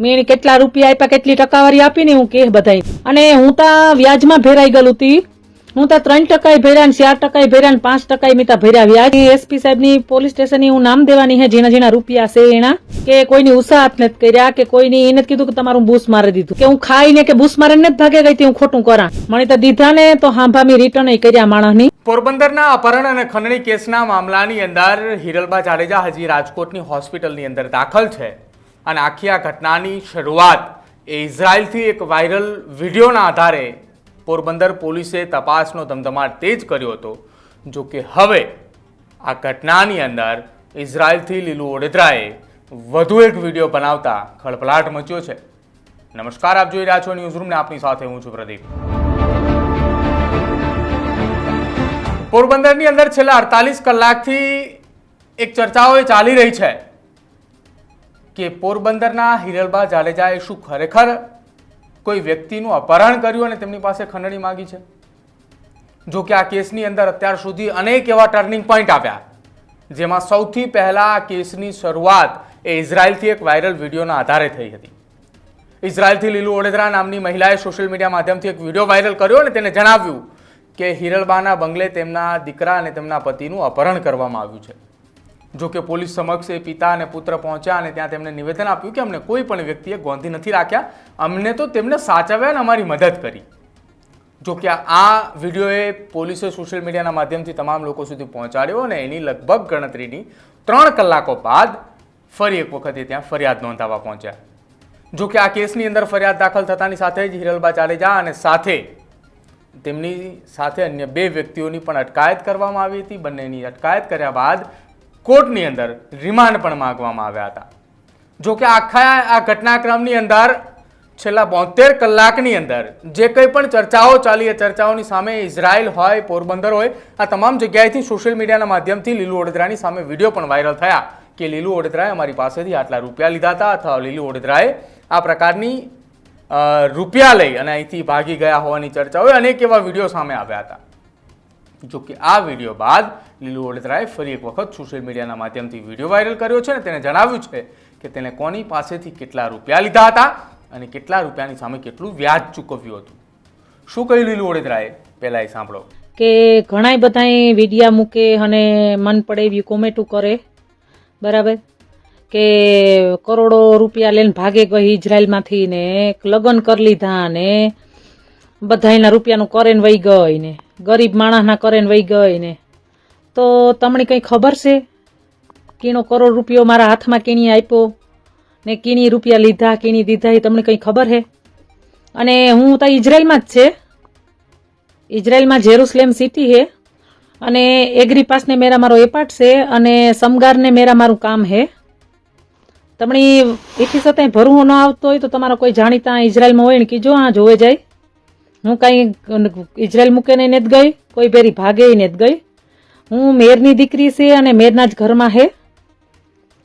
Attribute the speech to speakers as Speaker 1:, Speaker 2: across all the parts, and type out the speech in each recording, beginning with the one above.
Speaker 1: મેં કેટલા રૂપિયા આપ્યા, કેટલી ટકાવારી આપીને હું કે બધાય. અને હું તા વ્યાજમાં ભેરાઈ ગયેલું હતી. હું તા ત્રણ ટકાએ ભેર્યા ને ચાર ટકાએ ભેર્યા ને પાંચ ટકાએ મેં તા ભર્યા. વ્યાજ એસપી સાહેબની પોલીસ સ્ટેશનની હું નામ દેવાની હે, જેના જેના રૂપિયા છે એના, કે કોઈની ઉસાહત નથી કર્યા, કે કોઈની એને જ કીધું કે તમારું બૂસ મારી દીધું. કે હું ખાઈને કે બૂસ મારીને જ ભાગે ગઈ હું ખોટું કરા. મને તો દીધા ને તો હાંભામી રિટર્ન કર્યા માણસની.
Speaker 2: પોરબંદરના અપહરણ અને ખંડણી કેસના મામલાની અંદર હિરલબા જાડેજા હજી રાજકોટની હોસ્પિટલની અંદર દાખલ છે. અને આખી આ ઘટનાની શરૂઆત એ ઇઝરાયલથી એક વાયરલ વિડીયોના આધારે પોરબંદર પોલીસે તપાસનો ધમધમાટ તેજ કર્યો હતો, જો કે હવે આ ઘટનાની અંદર ઇઝરાયલથી લીલુ ઓડેદરાએ વધુ એક વીડિયો બનાવતા ખળભળાટ મચ્યો છે. નમસ્કાર, આપ જોઈ રહ્યા છો ન્યૂઝ રૂમને આપની સાથે હું છું પ્રદીપ. પોરબંદરની અંદર છેલ્લા અડતાલીસ કલાકથી એક ચર્ચાઓ એ ચાલી રહી છે. કે પોરબંદરના હિરલબા જાડેજાએ શું ખરેખર કોઈ વ્યક્તિનું અપહરણ કર્યું અને તેમની પાસે ખંડણી માંગી છે? જો કે આ કેસની અંદર અત્યાર સુધી અનેક એવા ટર્નિંગ પોઈન્ટ આવ્યા, જેમાં સૌથી પહેલા આ કેસની શરૂઆત એ ઇઝરાયલથી એક વાયરલ વિડીયોના આધારે થઈ હતી. ઇઝરાયલથી લીલુ ઓડેદરા નામની મહિલાએ સોશિયલ મીડિયા માધ્યમથી એક વીડિયો વાયરલ કર્યો અને તેને જણાવ્યું કે હિરલબાના બંગલે તેમના દીકરા અને તેમના પતિનું અપહરણ કરવામાં આવ્યું છે. જો કે પોલીસ સમક્ષ એ પિતા અને પુત્ર પહોંચ્યા અને ત્યાં તેમને નિવેદન આપ્યું કે અમને કોઈ પણ વ્યક્તિએ ગોંધી નથી રાખ્યા. અમને તો તેમને સાચવ્યા અને અમારી મદદ કરી. જો કે આ વિડીયોએ પોલીસે સોશિયલ મીડિયાના માધ્યમથી તમામ લોકો સુધી પહોંચાડ્યો અને એની લગભગ ગણતરીની ત્રણ કલાકો બાદ ફરી એક વખત ત્યાં ફરિયાદ નોંધાવવા પહોંચ્યા. જો કે આ કેસની અંદર ફરિયાદ દાખલ થતાની સાથે જ હિરલબા જાડેજા અને સાથે તેમની સાથે અન્ય બે વ્યક્તિઓની પણ અટકાયત કરવામાં આવી હતી. બંનેની અટકાયત કર્યા બાદ કોર્ટની અંદર રિમાન્ડ પણ માંગવામાં આવ્યા હતા. જો કે આખા આ ઘટનાક્રમની અંદર છેલ્લા બોતેર કલાકની અંદર જે કંઈ પણ ચર્ચાઓ ચાલી, એ ચર્ચાઓની સામે ઇઝરાયલ હોય, પોરબંદર હોય, આ તમામ જગ્યાએથી સોશિયલ મીડિયાના માધ્યમથી લીલુ ઓડેદરાની સામે વીડિયો પણ વાયરલ થયા કે લીલુ ઓડેદરાએ અમારી પાસેથી આટલા રૂપિયા લીધા હતા અથવા લીલુ ઓડેદરાએ આ પ્રકારની રૂપિયા લઈ અને અહીંથી ભાગી ગયા હોવાની ચર્ચાઓ, અનેક એવા વીડિયો સામે આવ્યા હતા. જો કે આ વીડિયો બાદ લીલુ ઓડેદરાએ ફરી એક વખત સોશિયલ મીડિયાના માધ્યમથી વીડિયો વાયરલ કર્યો છે અને તેને જણાવ્યું છે કે તેણે કોની પાસેથી કેટલા રૂપિયા લીધા હતા અને કેટલા રૂપિયાની સામે કેટલું વ્યાજ ચૂકવ્યું હતું. શું કહ્યું લીલુ ઓડેદરાએ પહેલા એ સાંભળો.
Speaker 1: કે ઘણાય બધાય વિડિયા મૂકે અને મન પડે એવી કોમેન્ટો કરે. બરાબર? કે કરોડો રૂપિયા લઈને ભાગે ગઈ ઇઝરાયલમાંથી ને લગ્ન કરી લીધા ને બધાયના રૂપિયાનું કરેન વહી ગઈ ને. ગરીબ માણસના કરેને વહી ગઈ ને. તો તમને કંઈ ખબર છે? કીણો કરોડ રૂપિયો મારા હાથમાં કીણી આપ્યો ને કીણી રૂપિયા લીધા, કીણી દીધા, એ તમને કંઈ ખબર છે? અને હું તો ઇઝરાયલમાં જ છે. ઇઝરાયલમાં જેરુસલેમ સિટી છે. અને એગ્રી પાસને મેરા મારો એપાર્ટ છે અને સમગારને મેરા મારું કામ છે. તમને એથી સાથે ભરવું ન આવતો હોય તો તમારા કોઈ જાણીતા ઇઝરાયલમાં હોય ને કીજો, આ જોવે જાય. હું કાંઈ ઇઝરાયલ મૂકીને જ ગઈ, કોઈ ભેરી ભાગે જ ગઈ. હું મેરની દીકરી છે અને મેરના જ ઘરમાં છે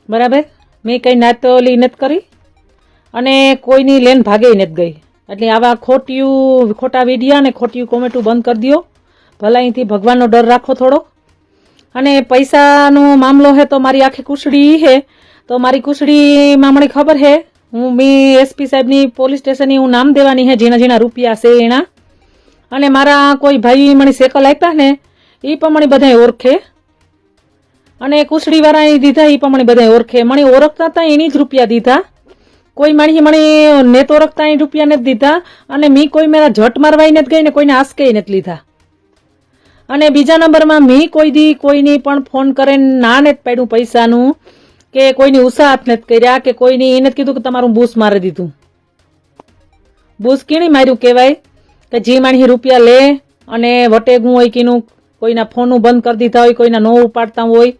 Speaker 1: બરાબર? મેં કંઈ નાતોલી નથી કરી અને કોઈની લેન ભાગે નથી ગઈ. એટલે આવા ખોટિયું, ખોટા વિડિયા અને ખોટિયું કોમેટું બંધ કરી દો ભલા અહીંથી ભગવાનનો ડર રાખો થોડો. અને પૈસાનો મામલો છે તો મારી આખી કુસડી છે તો મારી કુસડી મને ખબર છે હું મી એસપી સાહેબની પોલીસ સ્ટેશનની હું નામ દેવાની છે જેના જેના રૂપિયા છે એના. અને મારા કોઈ ભાઈ મને સેકલ આપ્યા ને એ પણ મને ઓળખે. અને કુસડીવાળાએ દીધા એ પણ મને ઓળખે. મને ઓળખતા હતા એની જ રૂપિયા દીધા. કોઈ માણી મને નેત ઓળખતા એ રૂપિયા નથી દીધા. અને મેં કોઈ મારા ઝટ મારવાઈ નથી ગઈ ને કોઈને આસકે નથી લીધા. અને બીજા નંબરમાં મેં કોઈ દી કોઈની પણ ફોન કરે ને ના નથી પાડ્યું પૈસાનું. કે કોઈની ઉસાહત નથી કર્યા કે કોઈની એને નથી કીધું કે તમારું બૂસ મારી દીધું. બૂસ કીણી માર્યું કહેવાય કે જે માણસી રૂપિયા લે અને વટેગું હોય કીનું, કોઈના ફોનું બંધ કરી દીધા હોય, કોઈના નો ઉપાડતા હોય,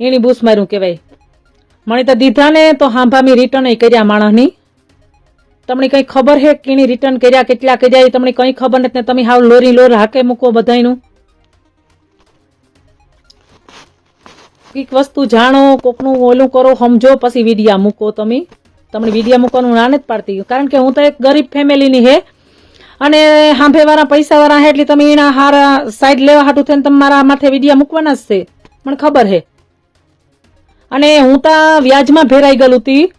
Speaker 1: એની બૂસ માર્યું કહેવાય. મને તો દીધા ને તો હાંભામી રિટર્ન કર્યા માણસની તમને કંઈ ખબર છે કીણી રિટર્ન કર્યા, કેટલા કર્યા, એ તમને કંઈ ખબર નથી ને તમે હાવ લોરી લોર હાકે મૂકો બધાયનું? કંઈક વસ્તુ જાણો, કોકનું ઓલું કરો, સમજો, પછી વિડિયા મૂકો તમે. તમને વિડિયા મૂકવાનું ના નથી પાડતી. કારણ કે હું તો એક ગરીબ ફેમિલીની હે. અને હાંભેવાળા પૈસાવાળા હે એટલે તમે એના હારા સાઈડ લેવા હાટું થઈને તમે મારા માથે વિડિયા મૂકવાના જ છે. મને ખબર હે. અને હું તા વ્યાજમાં ભેરાઈ ગયેલું હતી.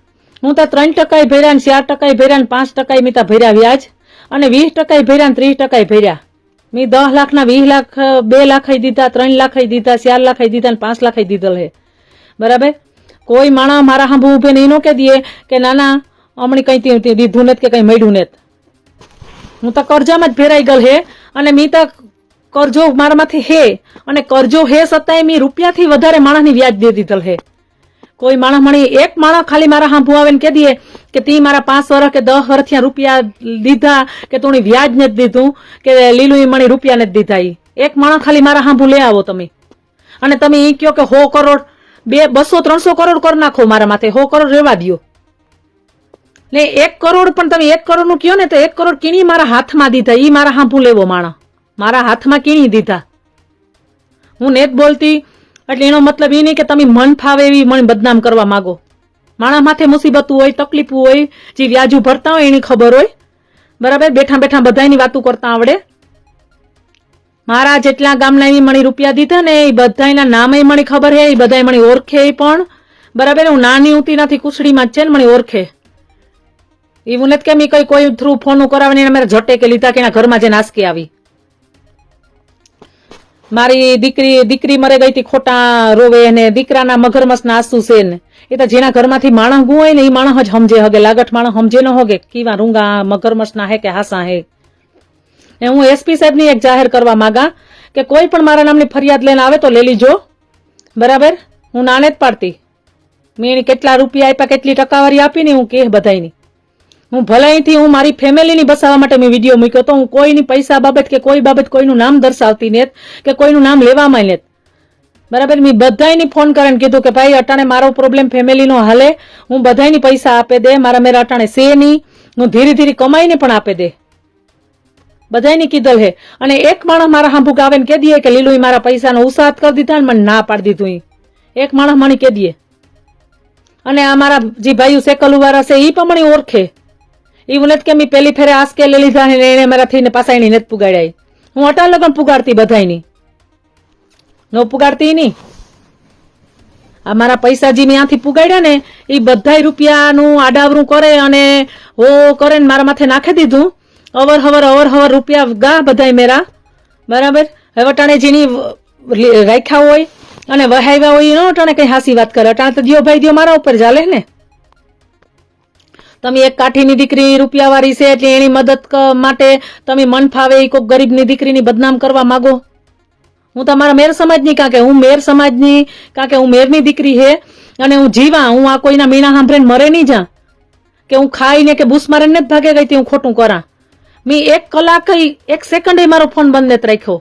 Speaker 1: હું તો ત્રણ ટકાએ ભર્યા ને ચાર ટકાએ ભર્યા પાંચ ટકા મેં તો ભર્યા વ્યાજ. અને વીસ ટકાએ ભર્યા ત્રીસ ટકાએ ભર્યા. મેં દસ લાખના વીસ લાખ, બે લાખ દીધા, ત્રણ લાખ દીધા, ચાર લાખ દીધા ને પાંચ લાખ દીધેલ હે. બરાબર? કોઈ માણસ મારા હાંભું ઊભે નહીં નો કે દે કે ના ના હમણાં કંઈ દીધું નથી કે કંઈ મળ્યું નથી. હું તો કરજામાં જ ભેરાઈ ગયેલ હે અને મી તો કરજો મારામાંથી હે અને કરજો હે છતાંય મેં રૂપિયાથી વધારે માણસની વ્યાજ દે દીધેલ હે. કોઈ માણસ મળી એક માણસ ખાલી મારા હાંભુ આવે ને કહે દઈએ કે તી મારા પાંચ વર્ષ કે દસ વર્ષથી રૂપિયા દીધા કે તું વ્યાજ નથી દીધું, કે લીલું મણી રૂપિયા નથી દીધા એ એક માણસ ખાલી મારા હાંભુ લઈ આવો તમે. અને તમે એ કહો કે હો કરોડ, બે, બસો, ત્રણસો કરોડ કરી નાખો મારા માથે, હો કરોડ રેવા દ્યો. ને એક કરોડ પણ તમે એક કરોડનું કયો ને તો એક કરોડ કીણી મારા હાથમાં દીધા, ઈ મારા હાંભુ લેવો માણસ. મારા હાથમાં કીણી દીધા. હું નેત બોલતી એટલે એનો મતલબ એ નહીં કે તમે મન ફાવે એવી મને બદનામ કરવા માંગો. માણા માથે મુસીબતું હોય, તકલીફ હોય, જે વ્યાજુ ભરતા હોય એની ખબર હોય. બરાબર? બેઠા બેઠા બધાની વાતું કરતા આવડે. મારા જેટલા ગામના એ મણી રૂપિયા દીધા ને, એ બધાના નામે મણી ખબર હે, એ બધા મને ઓળખે પણ. બરાબર? હું નાની ઉતી નથી કુસડીમાં છે ને મને ઓળખે. એવું નથી કે કઈ કોઈ થ્રુ ફોન કરાવે ને મારે ઝટે કે લીધા કે એના ઘરમાં જે નાસકી આવી. મારી દીકરી દીકરી મરે ગઈ હતી, ખોટા રોવે ને દીકરાના મગરમસના આંસુ છે ને. એ તો જેના ઘરમાંથી માણસ ગું હોય ને, એ માણસ જ સમજે હગે. લાગઠ માણસ સમજે ન હોગે કીવા રૂંગા મગરમસના હે કે હાસા હે. ને હું એસપી સાહેબની એક જાહેર કરવા માંગા કે કોઈ પણ મારા નામની ફરિયાદ લઈને આવે તો લઈ લીજો બરાબર? હું નાને જ પાડતી. મેં કેટલા રૂપિયા આપ્યા, કેટલી ટકાવારી આપી ને હું કે બધાયની. હું ભલાઈથી હું મારી ફેમિલીની બસાવવા માટે મેં વીડિયો મૂક્યો તો હું કોઈની પૈસા બાબત કે કોઈ બાબત કોઈનું નામ દર્શાવતી નેત કે કોઈનું નામ લેવામાં નેત. બરાબર? મેં બધાયની ફોન કરીને કીધું કે ભાઈ, અટાણે મારો પ્રોબ્લેમ ફેમિલીનો હાલે. હું બધાની પૈસા આપે દે. મારા મેરા અટાણે સે નહીં. હું ધીરે ધીરે કમાઈને પણ આપે દે. બધાયની કીધલ હે. અને એક માણસ મારા હાંભુક આવે ને કે દે કે લીલું મારા પૈસાનો ઉસાદ કરી દીધા ને મને ના પાડી દીધું. એક માણસ મને કહે દે. અને આ મારા જે ભાઈઓ સેકલું વાળા છે એ પણ મને ઓળખે. એવું નથી કે મેં પહેલી ફેરે આસકે લઈ લીધા ને એને મારાથી ને એની નથી પુગાડ્યા હું અટા લગન પુગાડતી બધાયની. નો પુગાડતી નહીં આ મારા પૈસા જે મેં ત્યાંથી પુગાડ્યા ને એ બધાય રૂપિયાનું આડાવરું કરે અને હો કરે ને મારા માથે નાખી દીધું. અવર હવર અવર હવર રૂપિયા ગા બધાય મેરા. બરાબર? હવે અટાણે જેની રાખ્યા હોય અને વહાવ્યા હોય એનો અટાણે કઈ હાસી વાત કરે. અટાણે તો દિયો ભાઈ દિયો મારા ઉપર ચાલે ને. તમે એક કાઠીની દીકરી રૂપિયાવાળી છે એટલે એની મદદ માટે તમે મન ફાવે એ કોઈક ગરીબની દીકરીની બદનામ કરવા માંગો. હું તમારા મેર સમાજની કાં કે હું મેર સમાજની કાં કે હું મેરની દીકરી હે અને હું જીવા, હું આ કોઈના મીણા સાંભળીને મરે નહીં જા. કે હું ખાઈને કે ભૂસ મારે જ ભાગે ગઈ હું ખોટું કરા. મેં એક કલાક એક સેકન્ડે મારો ફોન બંધ નથી રાખ્યો.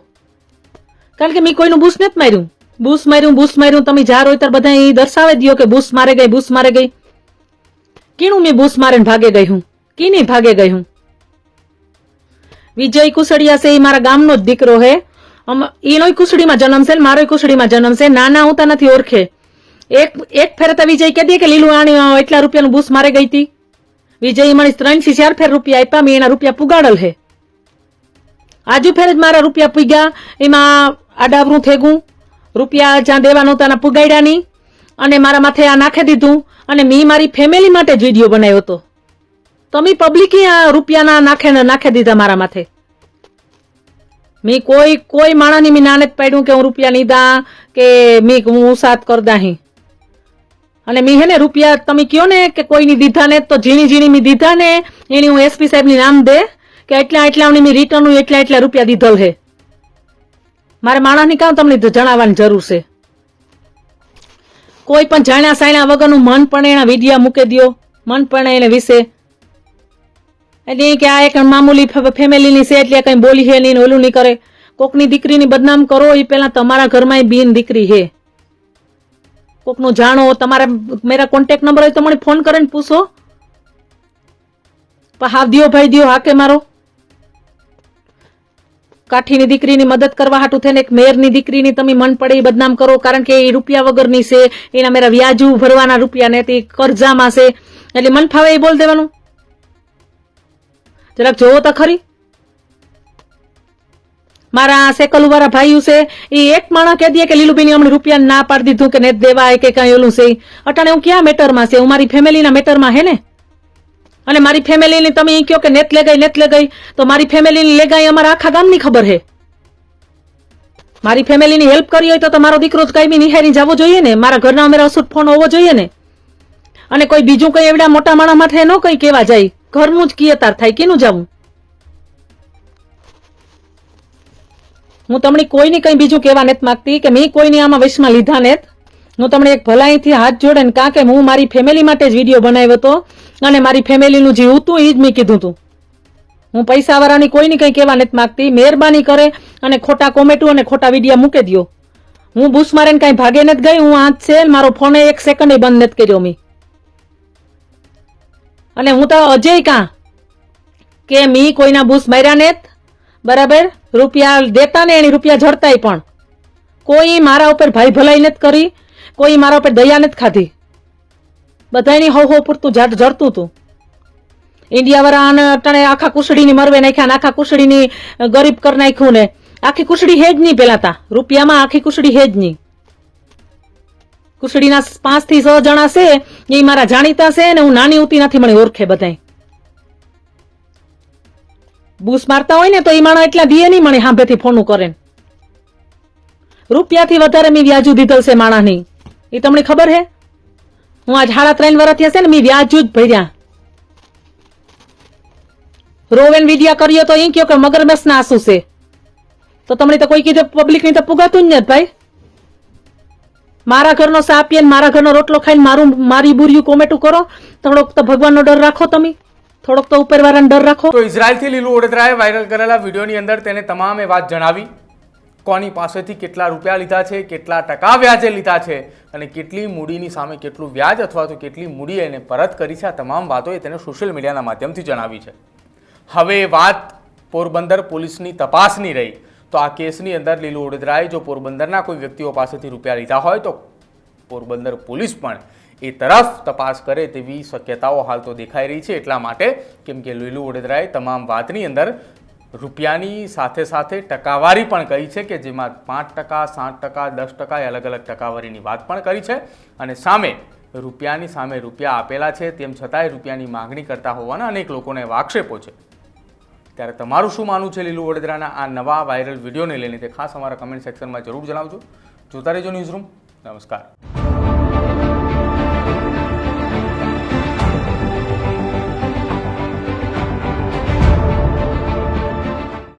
Speaker 1: કારણ કે મેં કોઈનું બૂસ નથી માર્યું. બુસ માર્યું બુસ માર્યું, તમે જાર હોય ત્યારે બધા એ દર્શાવે દો કે બુસ મારે ગઈ બુસ મારે ગઈ. કીનું મેં બૂસ મારે ભાગે ગઈ હું? કીની ભાગે ગઈ હું? વિજય કુસડિયા છે એ મારા ગામનો જ દીકરો હે. એનો કુસડીમાં જન્મ છે ને મારોય કુસડીમાં જન્મ છે. નાના હું નથી ઓળખે. એક એક ફેર તો વિજય કહી દે કે લીલું આણી એટલા રૂપિયાનું બૂસ મારે ગઈ હતી વિજય મને ત્રણથી ચાર ફેર રૂપિયા આપ્યા, મેં એના રૂપિયા પુગાડલ હે. આજુ ફેર જ મારા રૂપિયા પૂગ્યા, એમાં આડાવરું થેગું. રૂપિયા જ્યાં દેવાનું ત્યાં પુગાડ્યા નહીં. અને મારા માથે આ નાખી દીધું અને મેં મારી ફેમિલી માટે જ વીડિયો બનાવ્યો હતો. તમે પબ્લિકે આ રૂપિયાના નાખે નાખી દીધા મારા માથે. મેં કોઈ કોઈ માણસની મેં નાને જ પાડ્યું કે હું રૂપિયા લીધા કે મેં હું સાત કર દાહી અને મેં હે ને રૂપિયા તમે કયો ને કે કોઈની દીધા ને તો ઝીણી ઝીણી મેં દીધા ને, એની હું એસપી સાહેબની નામ દે કે એટલા એટલા મેં રિટર્ન એટલા એટલા રૂપિયા દીધલ હે. મારે માણસની કામ તમને જણાવવાની જરૂર છે. કોઈ પણ જાણ્યા સાણ્યા વગરનું મન પણ એના વિડિયા મૂકી દ્યો. મન પણ એને વિશે. એટલે કે આ એક મામૂલી ફેમિલીની છે, એટલે કંઈ બોલી હે નહીં ઓલું નહીં કરે. કોકની દીકરીની બદનામ કરો એ પહેલાં તમારા ઘરમાં બિન દીકરી હે. કોકનું જાણો, તમારા મેરા કોન્ટેક્ટ નંબર હોય તો મને ફોન કરીને પૂછો. હા દિયો ભાઈ દિયો, હાકે મારો. કાઠીની દીકરીની મદદ કરવા હાટું થઈને એક મેયરની દીકરીની તમે મન પડે એ બદનામ કરો, કારણ કે એ રૂપિયા વગરની છે, એના મેરા વ્યાજુ ભરવાના રૂપિયા ને તે કરજામાં છે. એટલે મન ફાવે એ બોલ દેવાનું? જરાક જોવો તો ખરી. મારા સેકલ વાળા ભાઈઓ છે એ એક માણસ કહી દે કે લીલુબેની હમણાં રૂપિયા ના પાડી દીધું કે નેત દેવાય કે કઈ ઓલું છે અટાણે હું ક્યાં મેટરમાં છે? હું મારી ફેમિલીના મેટરમાં હે ને? અને મારી ફેમિલીની તમે એ કહો કે નેત લે ગઈ નેત લે ગઈ તો મારી ફેમિલીની લે ગઈ અમારા આખા ગામની ખબર હે. મારી ફેમિલીની હેલ્પ કરી હોય તો તમારો દીકરો જ કાયમી નિહારી જવો જોઈએ ને, મારા ઘરના અમે અસુટ ફોન હોવો જોઈએ ને. અને કોઈ બીજું કંઈ એવડા મોટા માણા માથે ન કંઈ કહેવા જાય. ઘરનું જ કિયતાર થાય, કેનું જવું? હું તમને કોઈને કંઈ બીજું કહેવા નથી માગતી કે મેં કોઈને આમાં વશમાં લીધા નેત. હું તમને એક ભલાઈથી હાથ જોડે ને કાં કે હું મારી ફેમિલી માટે જ વીડિયો બનાવ્યો હતો અને મારી ફેમિલીનું જે હતું એ જ મેં કીધું હતું હું પૈસાવાળાની કોઈની કંઈ કહેવા નથી માંગતી. મહેરબાની કરે અને ખોટા કોમેન્ટો અને ખોટા વીડિયો મૂકી દ્યો. હું બૂસ મારીને કાંઈ ભાગે નથી ગઈ, હું આજ છે મારો ફોન એક સેકન્ડ બંધ નથી કર્યો મી. અને હું તો અજય કાં? કે મી કોઈના બૂસ માર્યા નેત બરાબર? રૂપિયા દેતા ને એની રૂપિયા જડતાય પણ. કોઈ મારા ઉપર ભાઈ ભલાઈ નથી કરી. કોઈ મારા ઉપર દયા નથી ખાધી. બધાની હો હો પૂરતું જાટ જરતું હતું ઇન્ડિયા વાળા અટાણે આખા કુસડીની મરવે નાખ્યા આખા કુસડીની ગરીબ કરી નાખ્યું ને. આખી કુસડી હેજ નહીં પેલા તા. રૂપિયામાં આખી કુસડી હે જ નહીં. કુસડીના પાંચથી છ જણા છે, એ મારા જાણીતા છે ને હું નાની ઉતી નથી મને ઓળખે બધાય. બૂસ મારતા હોય ને તો એ માણા એટલા દીએ નહીં મને હાંભેથી ફોનું કરે રૂપિયાથી વધારે મેં વ્યાજુ દીધલ છે માણસની. એ તમને ખબર હે? હું આ સાડા ત્રણ વર્ષ થયા છે ને, મેં વ્યાજુ જ ભર્યા. રોવેન વિડિયા કર્યો તો એ કયો કે મગરમસના આંસુ છે. તો તમને તો કોઈ કીધું પબ્લિકની તો પુગાતું જ નથી ભાઈ. મારા ઘરનો સાપીએ મારા ઘરનો રોટલો ખાઈને મારું, મારી બુર્યું કોમેટું કરો. થોડોક તો ભગવાનનો ડર રાખો તમે. થોડોક તો ઉપરવાળાનો ડર રાખો.
Speaker 2: તો ઇઝરાયલથી લીલું ઓડેદરાએ વાયરલ કરેલા વિડીયોની અંદર તેને તમામ વાત જણાવી. કોની પાસેથી કેટલા રૂપિયા લીધા છે, કેટલા ટકા વ્યાજે લીધા છે અને કેટલી મૂડીની સામે કેટલું વ્યાજ અથવા તો કેટલી મૂડી એને પરત કરી છે, આ તમામ વાતો એ તેને સોશિયલ મીડિયાના માધ્યમથી જણાવી છે. હવે વાત પોરબંદર પોલીસની તપાસની રહી. તો આ કેસની અંદર લીલુ ઓડેદરાએ જો પોરબંદરના કોઈ વ્યક્તિઓ પાસેથી રૂપિયા લીધા હોય તો પોરબંદર પોલીસ પણ એ તરફ તપાસ કરે તેવી શક્યતાઓ હાલ તો દેખાઈ રહી છે એટલા માટે કેમ કે લીલુ વડોદરાએ તમામ વાતની અંદર રૂપિયાની સાથે સાથે ટકાવારી પણ કહી છે કે જેમાં પાંચ ટકા, સાત ટકા, દસ ટકા એ અલગ અલગ ટકાવારીની વાત પણ કરી છે. અને સામે રૂપિયાની સામે રૂપિયા આપેલા છે, તેમ છતાંય રૂપિયાની માગણી કરતા હોવાના અનેક લોકોને આક્ષેપો છે. ત્યારે તમારું શું માનવું છે લીલું વડોદરાના આ નવા વાયરલ વિડીયોને લઈને તે ખાસ અમારા કમેન્ટ સેક્શનમાં જરૂર જણાવજો. જોતા રહેજો ન્યૂઝરૂમ નમસ્કાર.